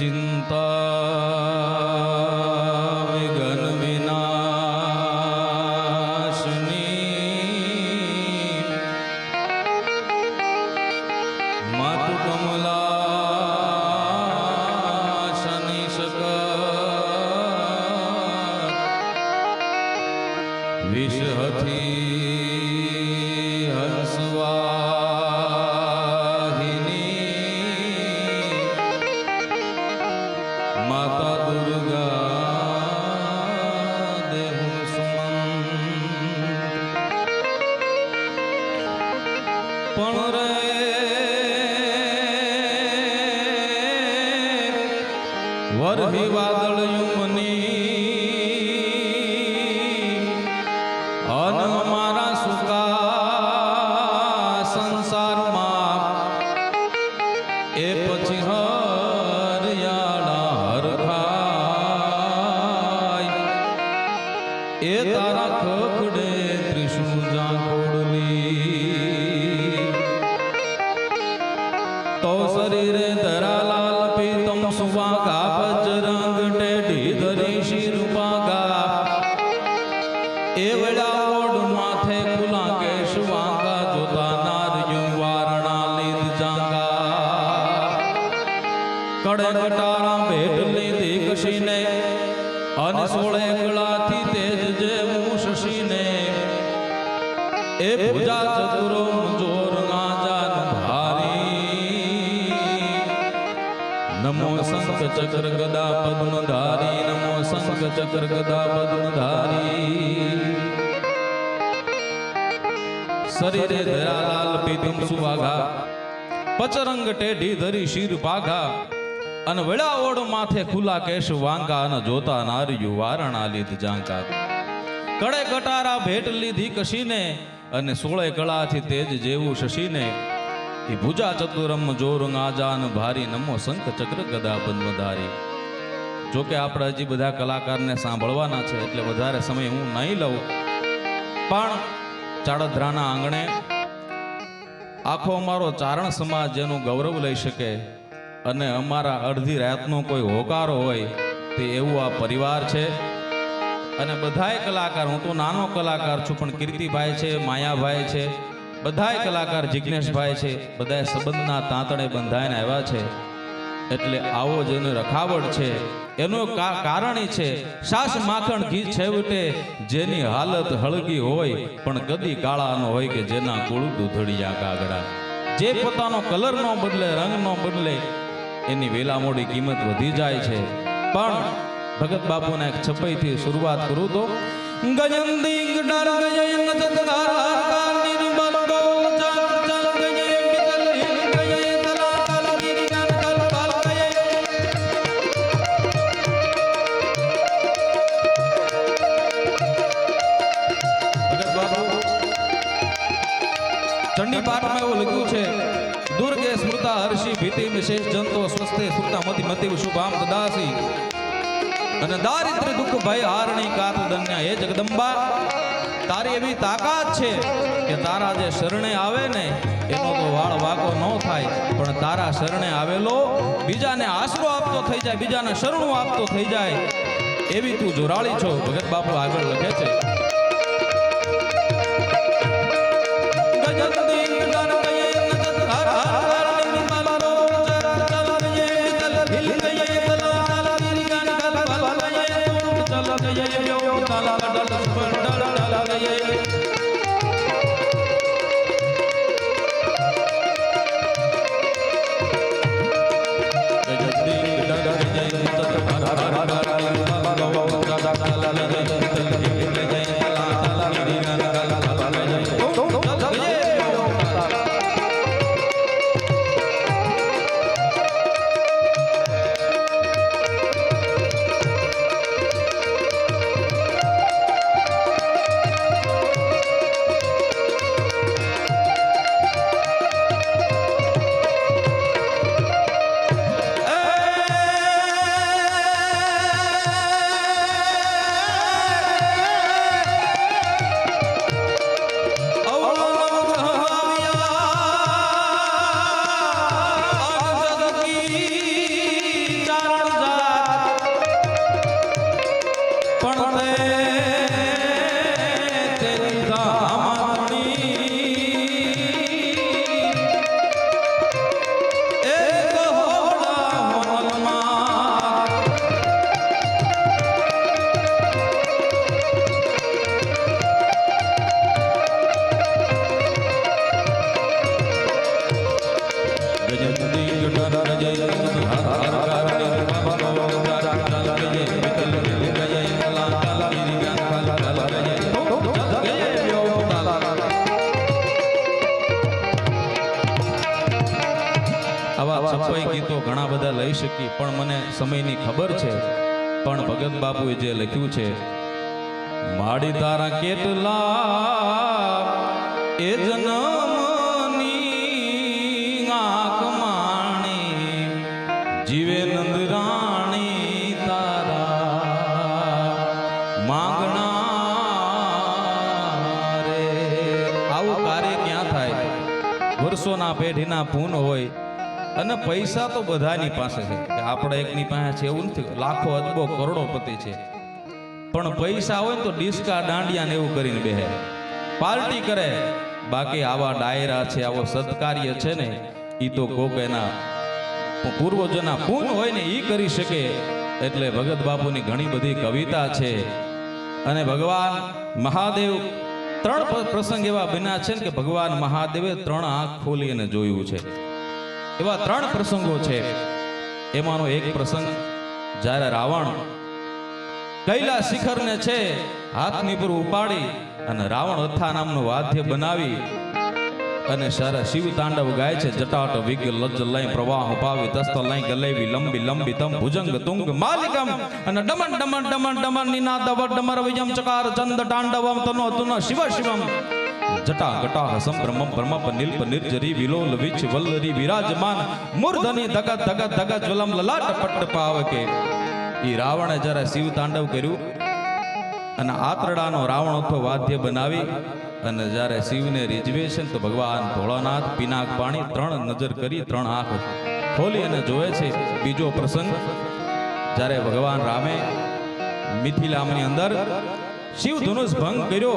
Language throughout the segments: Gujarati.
চিন্তা વરહી વાદળ મની કશીને અને સોળે ગળાથી તેજ જેવું શશીને, એ પૂજા ચતુરો જોર ગાજાન ભારી નમો શંખ ચક્ર ગદા પદ્મ ધારી, નમો શંખ ચક્ર ગદા પદ્મ ધારી. શરીરે ધરાલાલ પીતમ સુવાઘા, પચરંગ ટેઢી ધરી શિર પાઘા અને વળા ઓડ માથે ખુલ્લા કેશ વાંગા અને જોતા નાર્યું વારણા લીધ જાંકા. કડે કટારા ભેટ લીધી કશીને અને સોળે કળાથી તેજ જેવું શશીને. એ ભુજા ચતુરમ જોર આજાન ભારી નમો શંખ ચક્ર ગદા પદ્મધારી જો કે આપણે હજી બધા કલાકારને સાંભળવાના છે, એટલે વધારે સમય હું નહીં લઉં. પણ ચાડધરાના આંગણે આખો અમારો ચારણ સમાજ જેનું ગૌરવ લઈ શકે. અને અમારા અડધી રાતનો કોઈ હોકારો હોય, તે એવું આ પરિવાર છે. અને બધાય કલાકાર, હું તો નાનો કલાકાર છું, પણ કીર્તિભાઈ છે, માયાભાઈ છે, બધાય કલાકાર જિજ્ઞેશભાઈ છે, બધાય સંબંધના તાંતણે બંધાઈને આવ્યા છે. એટલે આવો જ જેનો રખાવટ છે. એનું કારણ એ છે, સાસ માખણ ઘી છેવટે જેની હાલત હળગી હોય, પણ કદી કાળાનો હોય કે જેના કુળ દૂધળિયા કાગડા જે પોતાનો કલર નો બદલે રંગ નો બદલે એની વેલા મોડી કિંમત વધી જાય છે. પણ ભગત બાપુના એક છપાઈથી શરૂઆત કરું તો, ગજંદી પાઠમાં એવું લખ્યું છે, દુર્ગે સ્મૃતા હર્ષિ ભીતિ વિશેષ જંતો સ્વસ્તે સ્મૃતા મતિ મતિ શુભામ દદાસી. અને દારિદ્ર દુઃખ ભય હારણી કાતુ ધન્ય હે જગદંબા. તારી એવી તાકાત છે કે તારા જે શરણે આવે ને, એનો તો વાળ વાકો ન થાય. પણ તારા શરણે આવેલો, બીજાને આશરો આપતો થઈ જાય, બીજાને શરણું આપતો થઈ જાય. એવી તું જોરાળી છો. ભગત બાપુ આગળ લખે છે. પણ મને સમયની ખબર છે. પણ ભગત બાપુએ જે લખ્યું છે, માડી તારા કેટલા એ જનમની આંખ માણી, જીવે નંદરાણી તારા માંગણા રે આવું કાર્ય ક્યાં થાય? વર્ષોના પેઢીના પૂન હોય અને પૈસા તો બધાની પાસે છે. આપણે એકની પાસે છે એવું નથી. લાખો અજબો કરોડોપતિ છે. પણ પૈસા હોય તો ડિસ્કા, દાંડિયા ને એવું કરીને બેહે. પાર્ટી કરે. બાકી આવા ડાયરા છે, આવો સત્કાર્ય છે ને એ તો કોક એના પૂર્વજોના પૂન હોય ને એ કરી શકે. એટલે ભગત બાપુની ઘણી બધી કવિતા છે. અને ભગવાન મહાદેવ ત્રણ પ્રસંગ એવા બન્યા છે ને કે ભગવાન મહાદેવે ત્રણ આંખ ખોલી અને જોયું છે. એવા ત્રણ પ્રસંગો છે. એમાંનો એક પ્રસંગ જ્યારે રાવણ કૈલા શિખરને છે, હાથની પર ઉપાડી અને રાવણ અથા નામનું વાદ્ય બનાવી અને સારા શિવ તાંડવ ગાય છે, જટાટ વિગ લજ્જ લઈ પ્રવાહ પાવી દસ્ત લઈ ગલેવી, લંબી લંબી, તમ, ભુજંગ, તુંગ, માલિકમ અને ડમન ડમન ડમન ડમન, નિનાદ, વડ ડમર વિજમ ચકાર, ચંદ, તાંડવમ, તનો, તુન, શિવ, શિવમ. જટા ગટા હસમ બ્રહ્મ બ્રહ્મ પનિલ પનિર જરી વિલો લવિચ વલ્લરી વિરાજમાન. મૂર્ધની ધગત ધગત ધગત જ્વલમ લલાટ પટ્ટ પાવકે. ઈ રાવણે જ્યારે શિવ તાંડવ કર્યું અને આતરડાનો રાવણ હતો વાદ્ય બનાવી અને જ્યારે શિવને રીઝવે છે તો ભગવાન ભોળાનાથ, પિનાક પાણી ત્રણ નજર કરી ત્રણ આંખ ખોલી અને જોવે છે બીજો પ્રસંગ. જ્યારે ભગવાન રામે મિથિલામની અંદર શિવ ધનુષ ભંગ કર્યો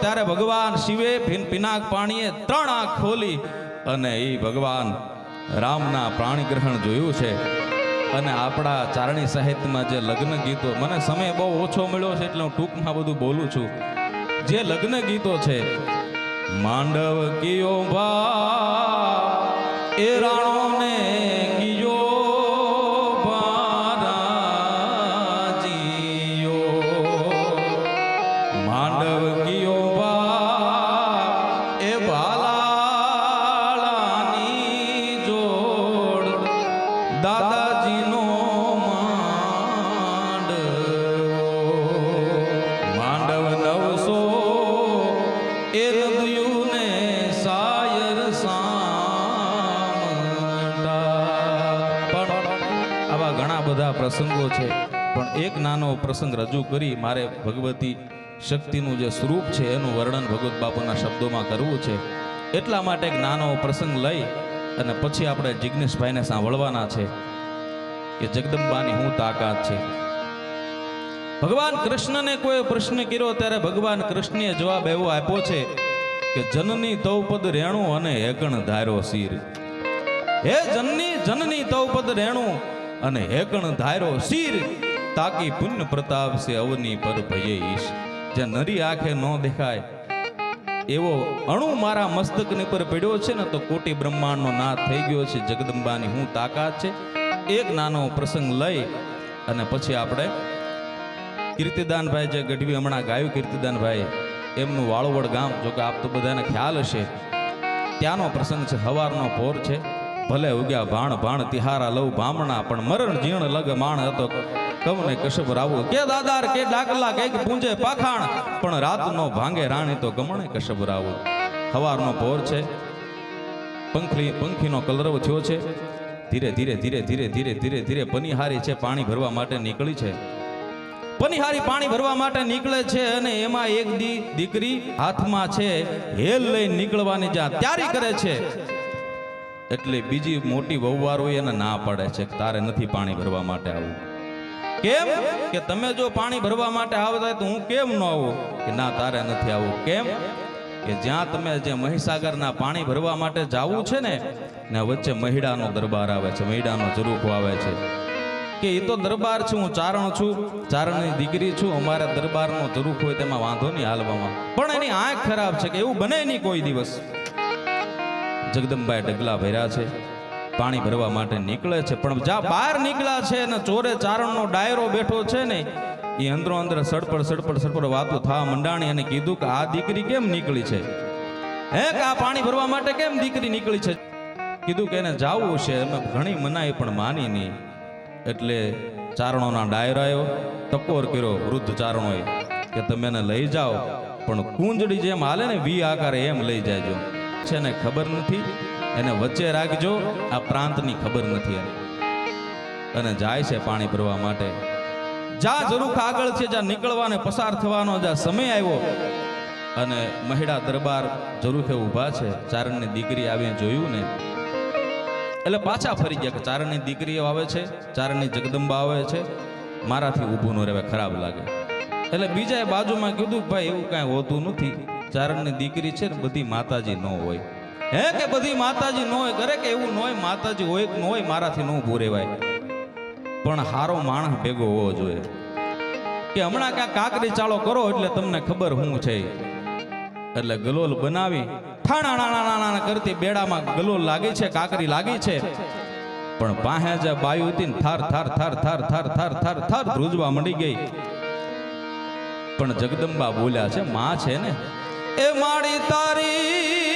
ત્યારે ભગવાન શિવે પિનાક પાણીએ ત્રણ આંખ ખોલી અને એ ભગવાન રામના પ્રાણી ગ્રહણ જોયું છે. અને આપણા ચારણી સાહિત્યમાં જે લગ્ન ગીતો, મને સમય બહુ ઓછો મળ્યો છે એટલે હું ટૂંકમાં બધું બોલું છું. જે લગ્ન ગીતો છે, માંડવ કિયો ભા, એ રાણો પ્રસંગ રજૂ કરી મારે ભગવતી શક્તિનું જે સ્વરૂપ છે, એનું વર્ણન ભગવત બાપુના શબ્દોમાં કરવું છે. એટલા માટે એક નાનો પ્રસંગ લઈ અને પછી આપણે જિજ્ઞેશભાઈને સાંભળવાના છે કે જગદંબાની હું તાકાત છે. ભગવાન કૃષ્ણને કોઈ પ્રશ્ન કર્યો ત્યારે ભગવાન કૃષ્ણએ જવાબ એવો આપ્યો છે કે જનની તૌપદ રેણું અને હેકણ ધાર્યો શીર. હે જનની જનની તૌપદ રેણું અને હેકણ ધાર્યો શીર. તાકી પુણ્ય પ્રતાપ છે અવની પર ભયે ઈશ જે નરી આંખે ન દેખાય, એવો અણુ મારા મસ્તકની પર પડ્યો છે ને તો કોટી બ્રહ્માંડનો નાથ થઈ ગયો છે. જગદંબાની હું તાકાત છે. એક નાનો પ્રસંગ લઈ અને પછી આપણે કીર્તિદાનભાઈ જે ગઢવી હમણાં ગાયું, કીર્તિદાનભાઈ, એમનું વાળોવડ ગામ, જો કે આપ તો બધાને ખ્યાલ હશે, ત્યાંનો પ્રસંગ છે, હવારનો ભોર છે. ભલે ઉગ્યા ભાણ ભાણ, તિહારા લવ, ભામણા, પણ મરણ જીણ લગ માણ હતો. કમને કશબ રાવું કે દાદાર, કે ડાકલા, કે પૂંજે પાખાણ. પણ રાતનો ભાંગે રાણી તો ગમણે કશબ રાવું હવારનો પોર છે. પંખી પંખીનો કલરવ થયો છે. ધીરે ધીરે ધીરે ધીરે ધીરે ધીરે ધીરે પનિહારી છે પાણી ભરવા માટે નીકળી છે. પનિહારી પાણી ભરવા માટે નીકળે છે અને એમાં એક દીકરી હાથમાં છે. હેલ લઈને નીકળવાની જ્યાં તૈયારી કરે છે. એટલે બીજી મોટી વહુવારો એને ના પાડે છે તારે નથી પાણી ભરવા માટે આવવું કેમ? કે તમે જો પાણી ભરવા માટે આવતા તો હું કેમ ન આવું? કે ના, તારે નથી આવવું કેમ? કે જ્યાં તમે જે મહીસાગરના પાણી ભરવા માટે જાવું છે ને ને વચ્ચે મહિડાનો દરબાર આવે છે, મહિડાનો જરૂખો આવે છે. કે એ તો દરબાર છું, હું ચારણ છું, ચારણની દીકરી છું, અમારે દરબારનો જરૂખ હોય તેમાં વાંધો નહીં હાલવામાં. પણ એની આંખ ખરાબ છે કે એવું બને નહીં કોઈ દિવસ. જગદંબાએ ડગલા ભર્યા છે. પાણી ભરવા માટે નીકળે છે. પણ જ્યાં બહાર નીકળ્યા છે અને ચોરે ચારણનો ડાયરો બેઠો છે ને, એ અંદરો અંદર સડપડ સડપડ સડપડ વાતો થવા મંડાણી અને કીધું કે આ દીકરી કેમ નીકળી છે? હે, કે આ પાણી ભરવા માટે કેમ દીકરી નીકળી છે? કીધું કે એને જાવું છે. અમે ઘણી મનાઈ પણ માની નહીં. એટલે ચારણોના ડાયરો આવ્યો. ટકોર કર્યો વૃદ્ધ ચારણોએ કે તમે એને લઈ જાઓ. પણ કુંજડી જેમ હાલે ને, વી આકારે એમ લઈ જાજો. છે ને ખબર નથી? એને વચ્ચે રાખજો, આ પ્રાંતની ખબર નથી અને જાય છે પાણી ભરવા માટે. જ્યાં જરૂખ આગળ છે, જ્યાં નીકળવાને પસાર થવાનો, જ્યાં સમય આવ્યો, અને મહિડા દરબાર જરૂખે ઊભા છે, ચારણની દીકરી આવીને જોયું ને, એટલે પાછા ફરી ગયા કે ચારણની દીકરીઓ આવે છે, ચારણની જગદંબા આવે છે, મારાથી ઊભું ન રહેવાય, ખરાબ લાગે. એટલે બીજાએ બાજુમાં કીધું ભાઈ એવું કાંઈ હોતું નથી, ચારણની દીકરી છે ને, બધી માતાજી ન હોય. હે કે બધી માતાજી નો હોય કરે કે એવું નોય માતાજી હોય કે ન હોય મારાથી ન ભૂરેવાય પણ હારો માણસ ભેગો હોવો જોઈએ. કે હમણાં ક્યાં કાકરી ચાલો કરો એટલે તમને ખબર શું છે. એટલે ગલોલ બનાવી કરતી બેડામાં ગલોલ લાગી છે, કાકરી લાગી છે. પણ પાસે જે બાયુ હતી થાર થાર થાર થાર થાર થાર થાર થાર ધ્રુજવા મળી ગઈ. પણ જગદંબા બોલ્યા છે, માં છે ને? એ મારી તારી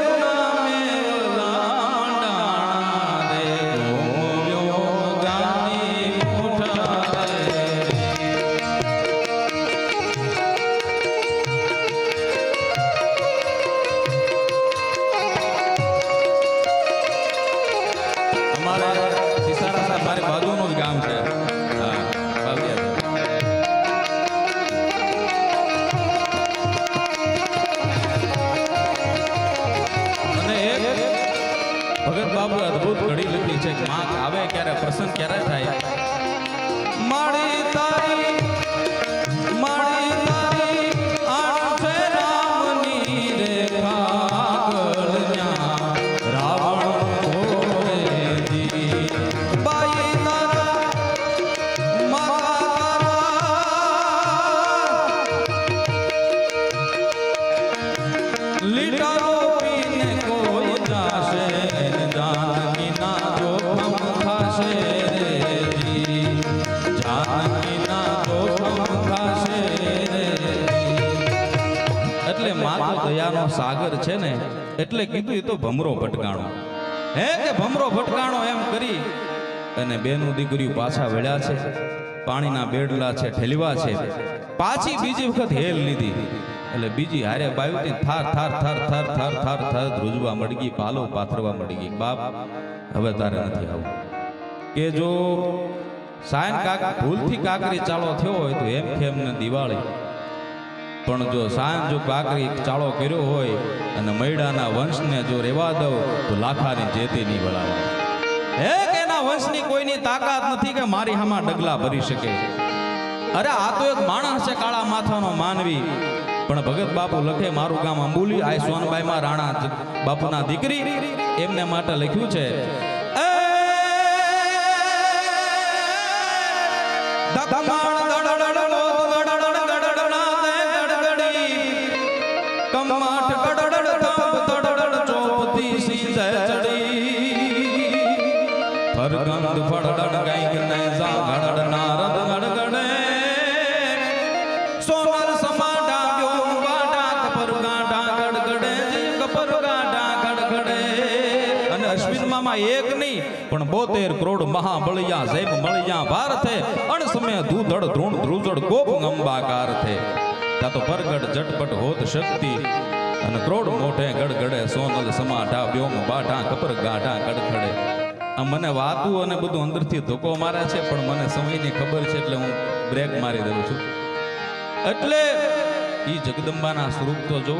એટલે કીધું એ તો ભમરો ભટકાણો. હે કે ભમરો ભટકાણો એમ કરી અને બેનું દીકરીઓ પાછા વળ્યા છે. પાણીના બેડલા છે, ઠેલવા છે. પાછી બીજી વખત હેલ લીધી. એટલે બીજી હારે બાયુતી થાર થાર થાર થાર થાર થાર થાર ધ્રુજવા મળી પાલો પાથરવા મળી બાપ, હવે તારે નથી આવું. કે જો સાયન કાક ભૂલથી કાકરી ચાલો થયો હોય તો એમ કેમ ને દિવાળી. પણ જો સાંજ કાકરી ચાળો કર્યો હોય અને મૈડાના વંશને જો રેવા દઉં, તો લાખાની જેતી નહીં બળાવે હે એના વંશની કોઈની તાકાત નથી કે મારી હામાં ડગલા ભરી શકે? અરે, આ તો એક માણસ છે કાળા માથાનો માનવી. પણ ભગત બાપુ લખે, મારું ગામ અંબુલી, આ સોનબાઈમાં રાણા બાપુના દીકરી. એમને માટે લખ્યું છે, એ હરગંધ ફળગડ ગઈ ને ઝાગડ નારદ ગડગડે સોમર સમાડા ગયો વાડા કપર ગાડા ગડગડે કપર ગાડા ગડગડે અને અશ્વિન મામા એક નહીં પણ 72 કરોડ મહાબળિયા જેમ મળિયા ભારતે અણસમે દૂધડ ધ્રુણ ધ્રુજડ ગોપ અંબાકાર થે તા તો પરગડ જટપટ હોત શક્તિ અને કરોડ મોઢે ગડગડે સોનલ સમાઢા બ્યોમ બાટા કપર ગાઢા ગડગડે મને વાતું અને બધું અંદરથી ધોકો મારે છે, પણ મને સમયની ખબર છે એટલે હું બ્રેક મારી દઉં છું. એટલે એ જગદંબાના સ્વરૂપ તો જો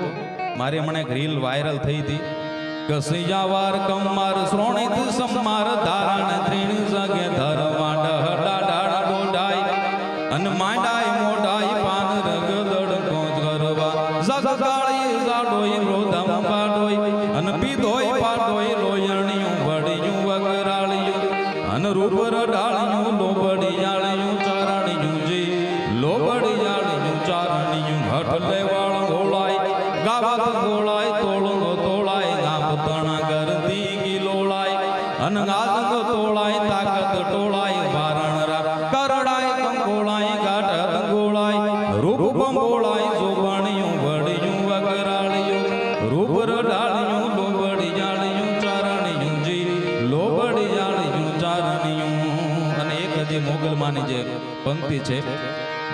મારી મને રીલ વાયરલ થઈ હતી. કસૈયા વાર કમાર શ્રોણિત સમાર ધારણ ત્રીણ સગે ધરવાડ હડાડાડ ડોડાય અન ચારણિયું અને મોગલમાની જે પંક્તિ છે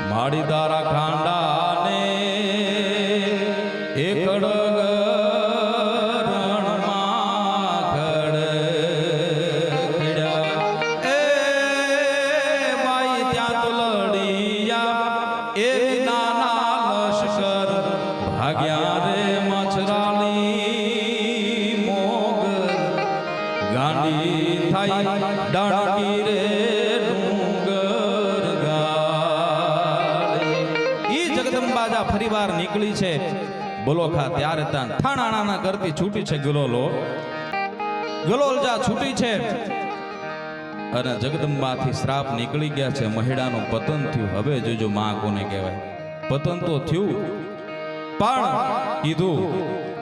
માડી તારા ખાંડાને બોલોખા ત્યારે ત્યાં થાણાણાના કરતી છૂટી છે ગલોલો. ગલોલજા છૂટી છે, અને જગદંબાથી શ્રાપ નીકળી ગયા છે. મહિડાનું પતન થયું. હવે જોજો માં કોને કહેવાય. પતન તો થયું, પણ કીધું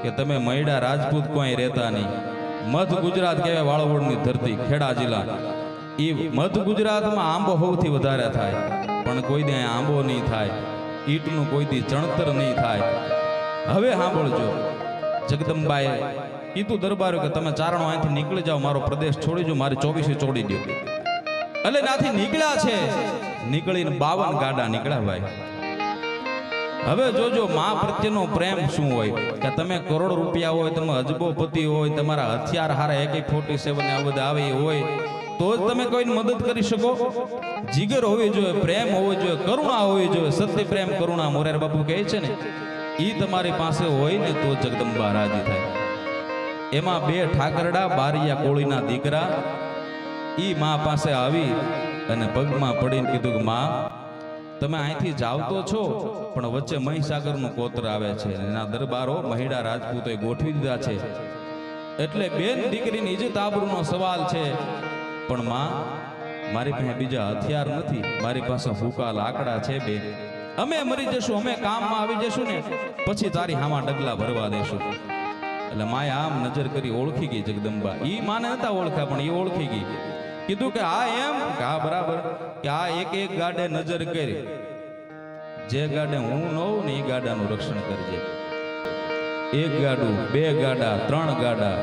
કે તમે મહિડા રાજપૂત કોઈ રહેતા નહીં. મધ ગુજરાત કહેવાય વાળવડની ધરતી, ખેડા જિલ્લા. એ મધ ગુજરાતમાં આંબો સૌથી વધારે થાય. પણ કોઈ દે આંબો નહીં થાય. ઈટનું કોઈ દી ચણતર નહીં થાય. હવે સાંભળજો. જગદંબાએ કીધું દરબારો કે તમે ચારણો અહીંથી નીકળી જાઓ, મારો પ્રદેશ છોડી જો મારે ચોવીસે છોડી દો એટલે નાથી નીકળ્યા છે. નીકળીને બાવન ગાડા નીકળ્યા ભાઈ. હવે જોજો, મા પ્રત્યેનો પ્રેમ શું હોય? કે તમે કરોડ રૂપિયા હોય, તમે અજબોપતિ હોય, તમારા હથિયાર હારા એક ફોર્ટી સેવન આ બધા આવે હોય, તો જ તમે કોઈને મદદ કરી શકો? જીગર હોવી જોઈએ, પ્રેમ હોવો જોઈએ, કરુણા હોવી જોઈએ, સત્ય પ્રેમ, કરુણા મોરાર બાપુ કહે છે ને ઈ તમારી પાસે હોય ને તો જગદંબા રાજી થાય. એમાં બે ઠાકરડા, બારિયા કોળીના દીકરા, ઈ મા પાસે આવી અને પગમાં પડીને કીધું કે, મા, તમે અહીંથી જાવ તો છો, પણ વચ્ચે મહીસાગરનું કોતર આવે છે એના દરબારો મહિડા રાજપૂતોએ ગોઠવી દીધા છે. એટલે બેન દીકરીની ઇજત આબરૂનો સવાલ છે. પણ માં, મારી પાસે બીજા હથિયાર નથી. મારી પાસે હુકા લાકડા છે બે અમે મરી જશું, અમે કામમાં આવી જશું ને, પછી તારી હામાં ડગલા ભરવા દેશું. એટલે માએ આમ નજર કરી ઓળખી ગઈ જગદંબા. ઈ માને નતા ઓળખા પણ એ ઓળખી ગઈ. કીધું કે આ એમ? આ બરાબર. કે આ એક એક ગાડે નજર કરી. જે ગાડે હું ન હોઉં ને એ ગાડાનું રક્ષણ કરજે. એક ગાડું, બે ગાડા, ત્રણ ગાડા,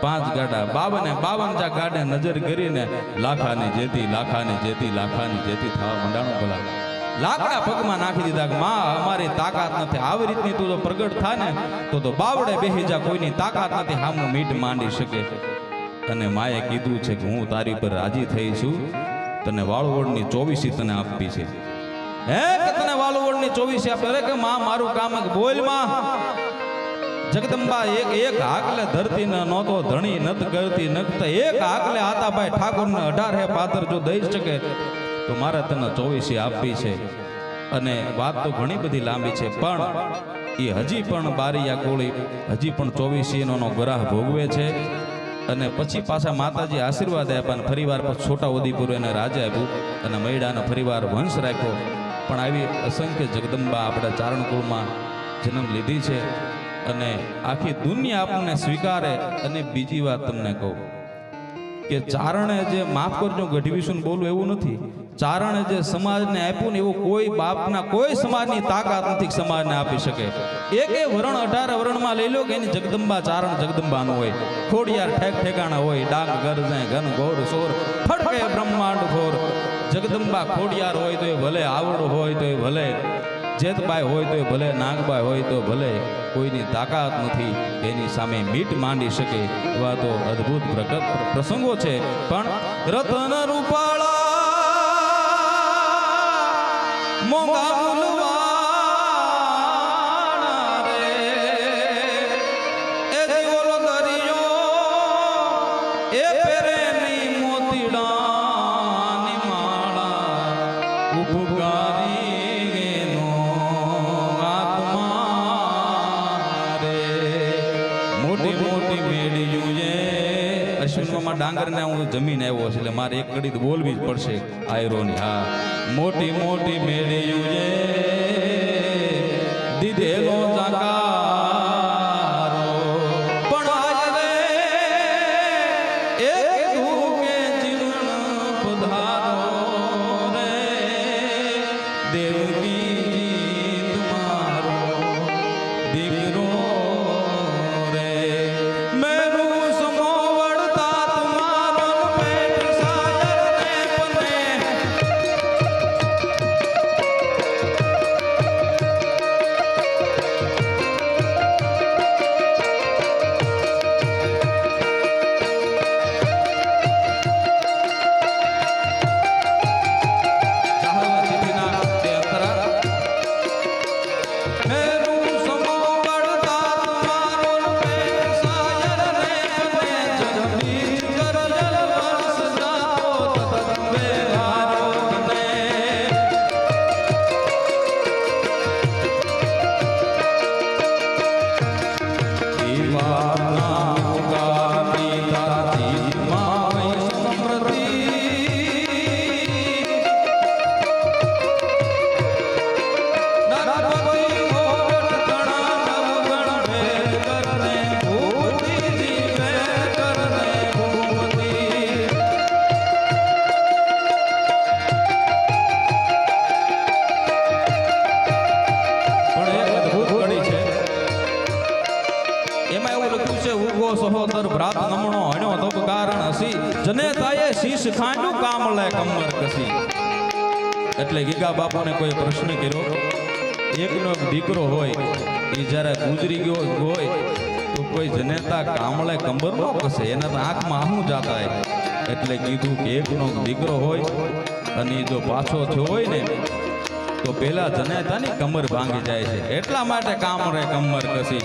પાંચ ગાડા. બાવને બાવન જા ગાડે નજર કરીને લાખાની જેતી લાખાની જેતી લાખાની જેતી થવા મંડાણું ભલા. લાકડા પગમાં નાખી દીધા માં, અમારી તાકાત નથી. આવી રીતની તું તો પ્રગટ થા ને, તો તો બાવડે બેહી જા, કોઈની તાકાત નથી. હામું મીટ માંડી શકે. અને માએ કીધું છે કે હું તારી પર રાજી થઈ છું. તને વાળવડની ચોવીસી તને આપવી છે. હે કે તને વાળવડની ચોવીસી આપે? અરે કે માં, મારું કામ. બોલમાં. જગદંબા, એક એક હાકલે ધરતી ન નહોતો, ધણી નત કરતી નખત. એક હાકલે આતાભાઈ ઠાકોરને અઢાર હે પાદર જો દઈ શકે. તો મારે તને ચોવીસી આપવી છે. અને વાત તો ઘણી બધી લાંબી છે, પણ એ હજી પણ બારીયા કોળી હજી પણ ચોવીસીનો ગ્રાહ ભોગવે છે. અને પછી પાછા માતાજી આશીર્વાદ આપ્યા અને ફરીવાર છોટા ઉદેપુર એને રાજા આપ્યું અને મૈડાનો ફરીવાર વંશ રાખ્યો. પણ આવી અસંખ્ય જગદંબા આપણા ચારણકુળમાં જન્મ લીધી છે. અને આખી દુનિયા આપણને સ્વીકારે અને બીજી વાત તમને કહું કે ચારણે જે માફ કરજો ગઢવીશું બોલવું એવું નથી. ચારણ જે સમાજને આપ્યું ને એવું કોઈ બાપના કોઈ સમાજની તાકાત નથી સમાજને આપી શકે. એક એ વરણ અઢાર વરણમાં લઈ લો કે એની જગદંબા ચારણ જગદંબાનું હોય. ખોડિયાર ઠેક ઠેકાણા હોય. ડાંગ ગરજે ઘન, ઘોર, સોર. ફટકે બ્રહ્માંડ ઘોર જગદંબા ખોડિયાર હોય તો એ ભલે આવડ હોય તો એ ભલે. જેતબાઈ હોય તો ભલે. નાગબાઈ હોય તો ભલે. કોઈની તાકાત નથી એની સામે મીટ માંડી શકે. એવા તો અદ્ભુત પ્રસંગો છે. પણ રતન રૂપાળા મોંઘા મૂલવાળા રે એ જીવોલો માળા ઉપકારી આત્મા રે. મોટી મોટી મેળિયું એ અશ્વિનમાં ડાંગરને હું જમીન આવ્યો છે, એટલે મારે એક કડી બોલવી જ પડશે આયરોની. હા. મોટી મોટી મેળિયું છે. સહોદર ભ્રાત નમણો હણ્યો તપ કારણ હસી. જને તાયે શીશ ખાંડું કામ લે કમર કસી. એટલે ગીગા બાપુને કોઈ પ્રશ્ન કર્યો, એકનો એક દીકરો હોય એ જ્યારે ગુજરી ગયો હોય, તો કોઈ જનેતા કામળે કંબર ન કસે, એના તો આંખમાં આહું જાતા એટલે કીધું કે એકનો દીકરો હોય, અને જો પાછો થયો હોય ને, તો પેલા જનેતાની કમર ભાંગી જાય છે. એટલા માટે કામળે કમર કસી.